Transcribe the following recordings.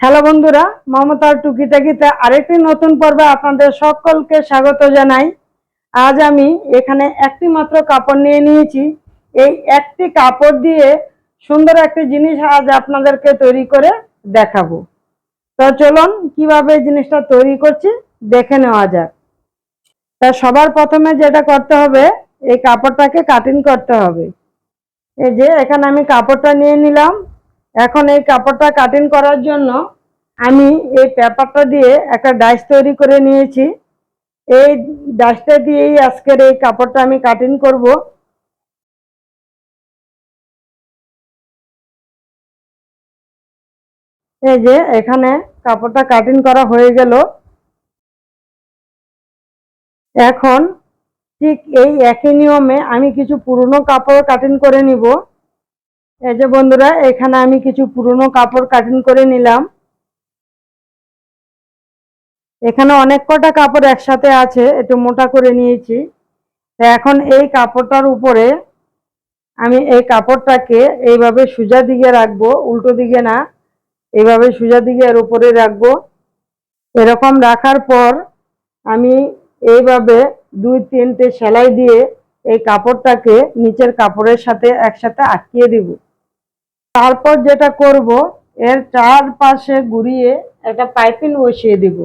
Hello বন্ধুরা মমতার টুকিটাকিতে আরেকটি নতুন পর্বে আপনাদের সকলকে স্বাগত জানাই। আজ আমি এখানে একটি মাত্র কাপড় নিয়ে নিয়েছি। এই একটি কাপড় দিয়ে সুন্দর একটি জিনিস আজ আপনাদেরকে তৈরি করে দেখাবো। তো চলুন, কীভাবে জিনিসটা তৈরি করছি দেখে নেওয়া যাক। তা সবার প্রথমে যেটা করতে হবে, এই কাপড়টাকে কাটিং করতে হবে। এই যে, এখানে আমি কাপড়টা নিয়ে নিলাম। এখন এই কাপড়টা কাটিং করার জন্য আমি এই পেপারটা দিয়ে একটা ডাইস তৈরি করে নিয়েছি। এই ডাইসটা দিয়েই আজকের এই কাপড়টা আমি কাটিং করব। এই যে এখানে কাপড়টা কাটিং করা হয়ে গেল। এখন ঠিক এই একই নিয়মে আমি কিছু পুরনো কাপড় কাটিং করে নিব। এই যে বন্ধুরা, এখানে আমি কিছু পুরনো কাপড় কাটিং করে নিলাম। এখানে অনেক কটা কাপড় একসাথে আছে, একটু মোটা করে নিয়েছি। এখন এই কাপড়টার উপরে আমি এই কাপড়টাকে এইভাবে সোজা দিকে রাখব, উল্টো দিকে না, এইভাবে সোজা দিকে এর উপরে রাখব। এরকম রাখার পর আমি এইভাবে দুই তিনটে সেলাই দিয়ে এই কাপড়টাকে নিচের কাপড়ের সাথে একসাথে আটকিয়ে দিব। তারপর যেটা করব, এর চারপাশে ঘুরিয়ে একটা পাইপিং বসিয়ে দিব।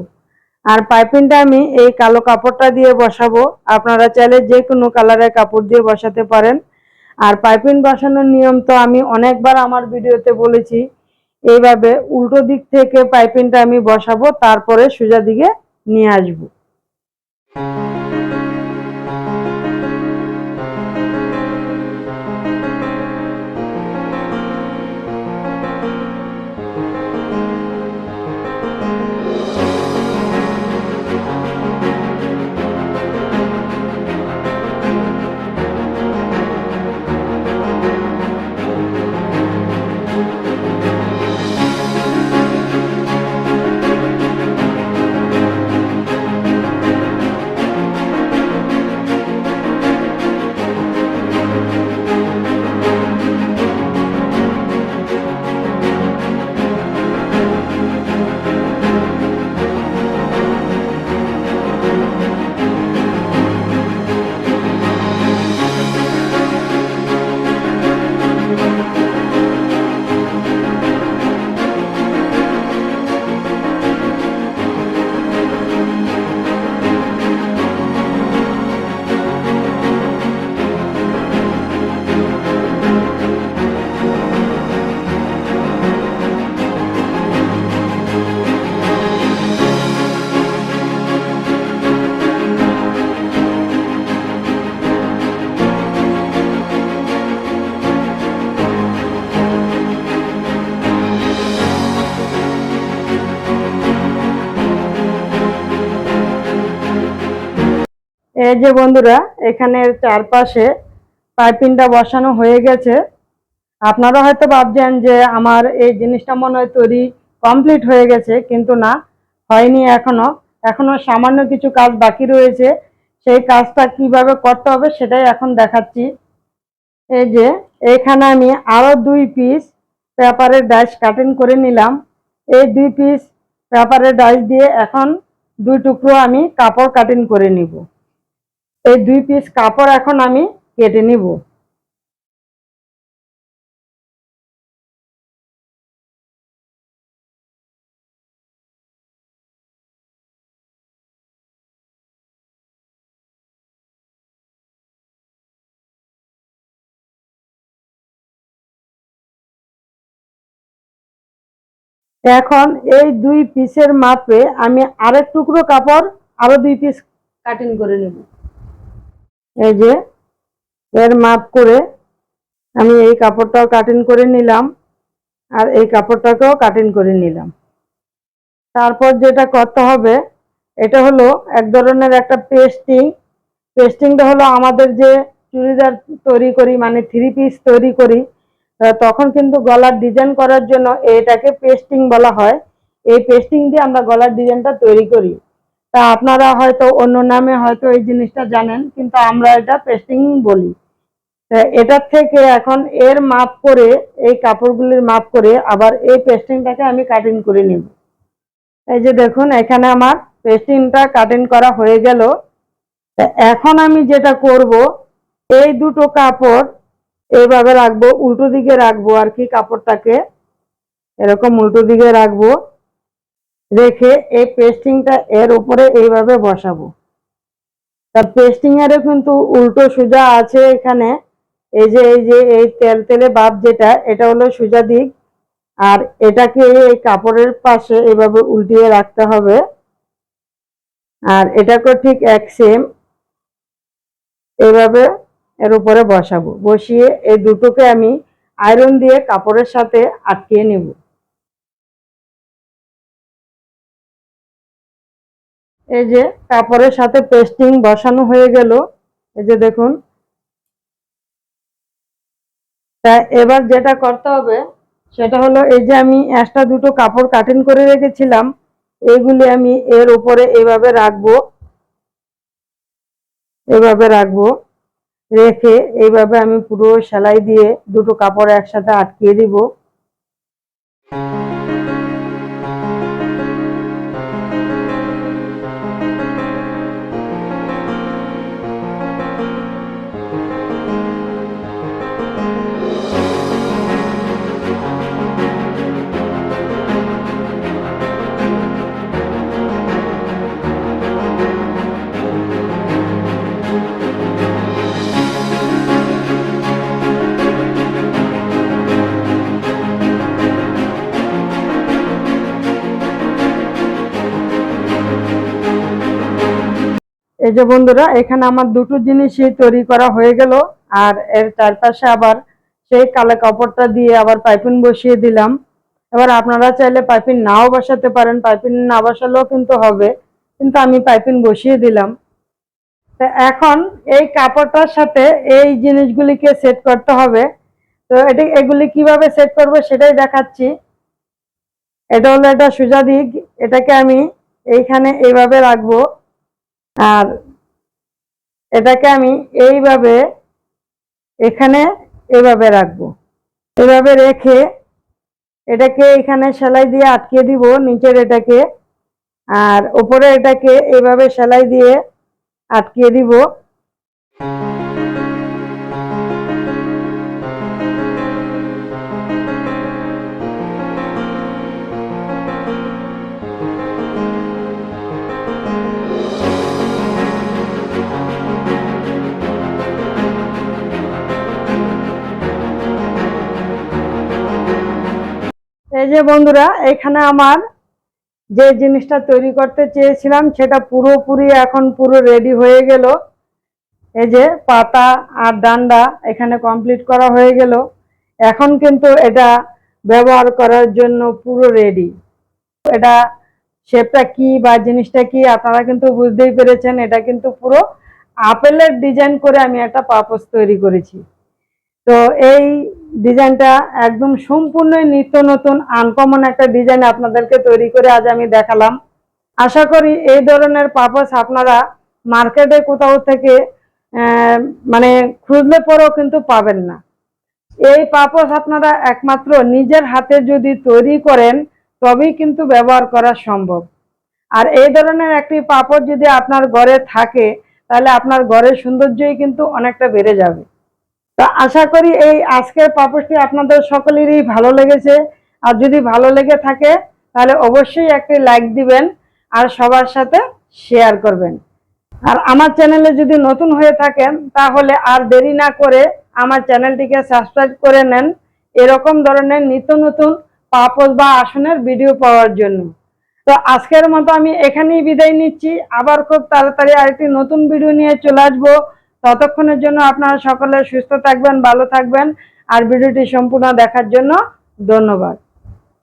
আর পাইপিংটা আমি এই কালো কাপড়টা দিয়ে বসাবো। আপনারা চাইলে যে কোনো কালারের কাপড় দিয়ে বসাতে পারেন। আর পাইপিং বসানোর নিয়ম তো আমি অনেকবার আমার ভিডিওতে বলেছি, এইভাবে উল্টো দিক থেকে পাইপিংটা আমি বসাবো, তারপরে সোজা দিকে নিয়ে আসব। এই যে বন্ধুরা এখানের চারপাশে পাইপিংটা বসানো হয়ে গেছে। আপনারা হয়তো ভাবছেন যে আমার এই জিনিসটা মনে হয় তৈরি কমপ্লিট হয়ে গেছে, কিন্তু না, হয়নি এখনও। এখনও সামান্য কিছু কাজ বাকি রয়েছে। সেই কাজটা কীভাবে করতে হবে সেটাই এখন দেখাচ্ছি। এই যে, এখানে আমি আরও দুই পিস পেপারের ডাইস কাটিং করে নিলাম। এই দুই পিস পেপারের ডাইস দিয়ে এখন দুই টুকরো আমি কাপড় কাটিং করে নিব। এই দুই পিস কাপড় এখন আমি কেটে নিব। এখন এই দুই পিসের মাপে আমি আরেক টুকরো কাপড় আরও দুই পিস কাটিং করে নেব। এই যে, এর মাপ করে আমি এই কাপড়টাও কাটিং করে নিলাম আর এই কাপড়টাকেও কাটিং করে নিলাম। তারপর যেটা করতে হবে, এটা হলো এক ধরনের একটা পেস্টিং পেস্টিংটা হলো আমাদের যে চুড়িদার তৈরি করি মানে থ্রি পিস তৈরি করি তখন কিন্তু গলার ডিজাইন করার জন্য এটাকে পেস্টিং বলা হয়। এই পেস্টিং দিয়ে আমরা গলার ডিজাইনটা তৈরি করি। তা আপনারা হয়তো অন্য নামে হয়তো এই জিনিসটা জানেন, কিন্তু আমরা এটা পেস্টিং বলি। এটার থেকে এখন এর মাপ করে, এই কাপড়গুলির মাপ করে আবার এই পেস্টিংটাকে আমি কাটিং করে নিব। এই যে দেখুন, এখানে আমার পেস্টিংটা কাটিং করা হয়ে গেল। এখন আমি যেটা করব, এই দুটো কাপড় এইভাবে রাখব, উল্টো দিকে রাখব আর কি কাপড়টাকে। এরকম উল্টো দিকে রাখব। রেখে এই পেস্টিংটা এর উপরে এইভাবে বসাবো। তার পেস্টিং এরও কিন্তু উল্টো সোজা আছে এখানে। এই যে এই যে, এই তেল তেলে ভাব যেটা, এটা হলো সোজা দিক। আর এটাকে এই কাপড়ের পাশে এভাবে উল্টিয়ে রাখতে হবে। আর এটাকেও ঠিক এক সেম এইভাবে এর উপরে বসাবো। বসিয়ে এই দুটোকে আমি আয়রন দিয়ে কাপড়ের সাথে আটকিয়ে নেব। এই যে কাপড়ের সাথে পেস্টিং বসানো হয়ে গেল। এই যে দেখুন। তা এবার যেটা করতে হবে, সেটা হলো এই যে আমি এক্সট্রা দুটো কাপড় কাটিং করে রেখেছিলাম এইগুলি আমি এর উপরে এভাবে রাখব। এভাবে রাখব। রেখে এইভাবে আমি পুরো সেলাই দিয়ে দুটো কাপড় একসাথে আটকিয়ে দিব। এই যে বন্ধুরা, এখানে আমার দুটো জিনিসই তৈরি করা হয়ে গেল, আর এর চারপাশে আবার সেই কালো কাপড়টা দিয়ে আবার পাইপিন বসিয়ে দিলাম। এবার আপনারা চাইলে পাইপিং নাও বসাতে পারেন, পাইপিং না বসালেও কিন্তু হবে, কিন্তু আমি পাইপিন বসিয়ে দিলাম। তা এখন এই কাপড়টার সাথে এই জিনিসগুলিকে সেট করতে হবে। তো এটি, এগুলি কীভাবে সেট করব সেটাই দেখাচ্ছি। এটা হলো এটা সোজা দিক, এটাকে আমি এইখানে এইভাবে রাখব। আর এটাকে আমি এইভাবে এখানে এভাবে রাখব। এভাবে রেখে এটাকে এখানে সেলাই দিয়ে আটকে দিব, নিচের এটাকে। আর ওপরে এটাকে এভাবে সেলাই দিয়ে আটকে দিব। এই যে বন্ধুরা, এখানে আমার যে জিনিসটা তৈরি করতে চেয়েছিলাম, সেটা পুরোপুরি এখন পুরো রেডি হয়ে গেল। এই যে পাতা আর ডান্ডা এখানে কমপ্লিট করা হয়ে গেল। এখন কিন্তু এটা ব্যবহার করার জন্য পুরো রেডি এটা শেপটা কি বা জিনিসটা কি, আপনারা কিন্তু বুঝতেই পেরেছেন। এটা কিন্তু পুরো আপেলের ডিজাইন করে আমি একটা পাপোস তৈরি করেছি। তো এই ডিজাইনটা একদম সম্পূর্ণই নিত্য নতুন আনকমন একটা ডিজাইন আপনাদেরকে তৈরি করে আজ আমি দেখালাম। আশা করি এই ধরনের পারপাস আপনারা মার্কেটে কোথাও থেকে মানে খুঁজলে পরেও কিন্তু পাবেন না। এই পাপোস আপনারা একমাত্র নিজের হাতে যদি তৈরি করেন, তবেই কিন্তু ব্যবহার করা সম্ভব। আর এই ধরনের একটি পাপড় যদি আপনার ঘরে থাকে, তাহলে আপনার ঘরের সৌন্দর্যই কিন্তু অনেকটা বেড়ে যাবে। তো আশা করি এই আজকের পাপড়টি আপনাদের সকলেরই ভালো লেগেছে। আর যদি ভালো লেগে থাকে, তাহলে অবশ্যই একটি লাইক দিবেন আর সবার সাথে শেয়ার করবেন। আর আমার চ্যানেলে যদি নতুন হয়ে থাকেন, তাহলে আর দেরি না করে আমার চ্যানেলটিকে সাবস্ক্রাইব করে নেন এরকম ধরনের নিত্য নতুন পাপড় বা আসনের ভিডিও পাওয়ার জন্য। তো আজকের মতো আমি এখানেই বিদায় নিচ্ছি। আবার খুব তাড়াতাড়ি আরেকটি নতুন ভিডিও নিয়ে চলে আসব। ততক্ষণের জন্য আপনারা সকলে সুস্থ থাকবেন ভালো থাকবেন আর ভিডিওটি সম্পূর্ণ দেখার জন্য ধন্যবাদ।